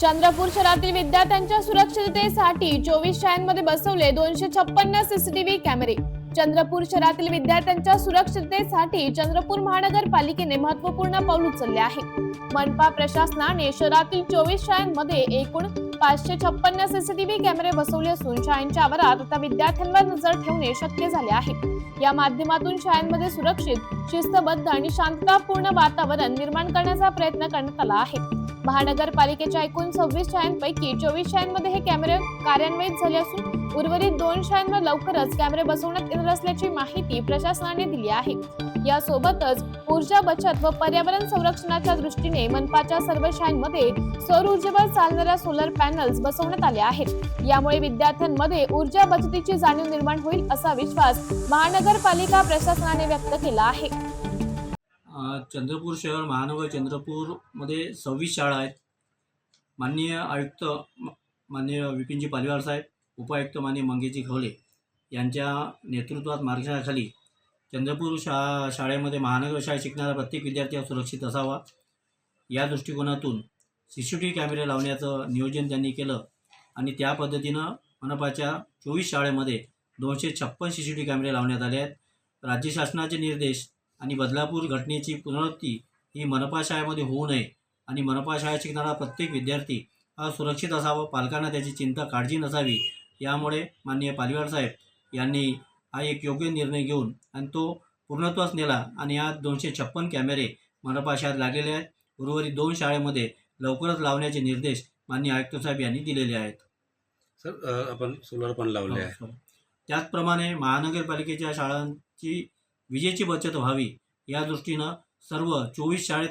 चंद्रपूर शहरातील विद्यार्थ्यांच्या सुरक्षिततेसाठी चोवीस शाळांमध्ये बसवले दोनशे छप्पन्न सीसीटीव्ही कॅमेरे. चंद्रपूर शहरातील विद्यार्थ्यांच्या सुरक्षिततेसाठी चंद्रपूर महानगरपालिकेने महत्त्वपूर्ण पाऊल उचलले आहे. मनपा प्रशासनाने शहरातील चोवीस शाळांमध्ये एकूण पाचशे छप्पन्न सीसीटीव्ही कॅमेरे बसवले असून शाळांच्या आवारात आता विद्यार्थ्यांवर नजर ठेवणे शक्य झाले आहे. या माध्यमातून शाळांमध्ये सुरक्षित शिस्तबद्ध आणि शांततापूर्ण वातावरण निर्माण करण्याचा प्रयत्न करण्यात आला आहे. महानगरपालिकेच्या एकूण सव्वीस शाळांपैकी चोवीस शाळांमध्ये हे कॅमेरे कार्यान्वित झाले असून उर्वरित दोन शाळांवर लवकरच कॅमेरे बसवण्यात येणार असल्याची माहिती प्रशासनाने दिली आहे. यासोबतच ऊर्जा बचत व पर्यावरण संरक्षणाच्या दृष्टीने मनपाच्या सर्व शाळांमध्ये सौर ऊर्जेवर चालणाऱ्या सोलर पॅनल्स बसवण्यात आले आहेत. यामुळे विद्यार्थ्यांमध्ये ऊर्जा बचतीची जाणीव निर्माण होईल असा विश्वास महानगरपालिका प्रशासनाने व्यक्त केला आहे. चंद्रपूर शहर महानगर चंद्रपूरमध्ये सव्वीस शाळा आहेत. माननीय आयुक्त माननीय विपिनजी पालिवार साहेब उपायुक्त माने मंगेजी खवले यांच्या नेतृत्वात मार्गदर्शनाखाली चंद्रपूर शा शाळेमध्ये महानगर शाळेत शिकणारा प्रत्येक विद्यार्थी हा सुरक्षित असावा. या दृष्टिकोनातून सी सी टी व्ही कॅमेरे लावण्याचं नियोजन त्यांनी केलं आणि त्या पद्धतीनं मनपाच्या चोवीस शाळेमध्ये दोनशे छप्पन सी सी टी कॅमेरे लावण्यात आले आहेत. राज्य शासनाचे निर्देश आणि बदलापूर घटनेची पुनरावृत्ती ही मनपा शाळेमध्ये होऊ नये आणि मनपा शाळेत शिकणारा प्रत्येक विद्यार्थी हा सुरक्षित असावा. पालकांना त्याची चिंता काळजी नसावी यामुळे माननीय पालिवार साहेब यांनी हा एक योग्य निर्णय घेऊन आणि तो पूर्णत्वास नेला. आणि आज दोनशे छप्पन कॅमेरे मनपा शाळेत लागलेले आहेत. उर्वरित दोन शाळेमध्ये लवकरच लावण्याचे निर्देश माननीय आयुक्त साहेब यांनी दिलेले आहेत. सर आपण सोलर पण लावले आहे. हो, सर. त्याचप्रमाणे महानगरपालिकेच्या शाळांची विजेची बचत व्हावी या दृष्टीनं सर्व चोवीस शाळेत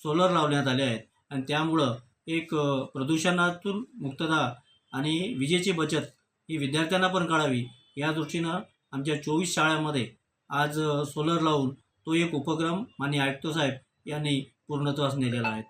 सोलर लावण्यात आले आहेत. आणि त्यामुळं एक प्रदूषणातून मुक्तता आणि विजेची बचत ही विद्यार्थ्यांना पण कळावी. या दृष्टीनं आमच्या चोवीस शाळांमध्ये आज सोलर लावून तो एक उपक्रम माननीय आयुक्त साहेब यांनी पूर्णत्वास नेलेला आहे.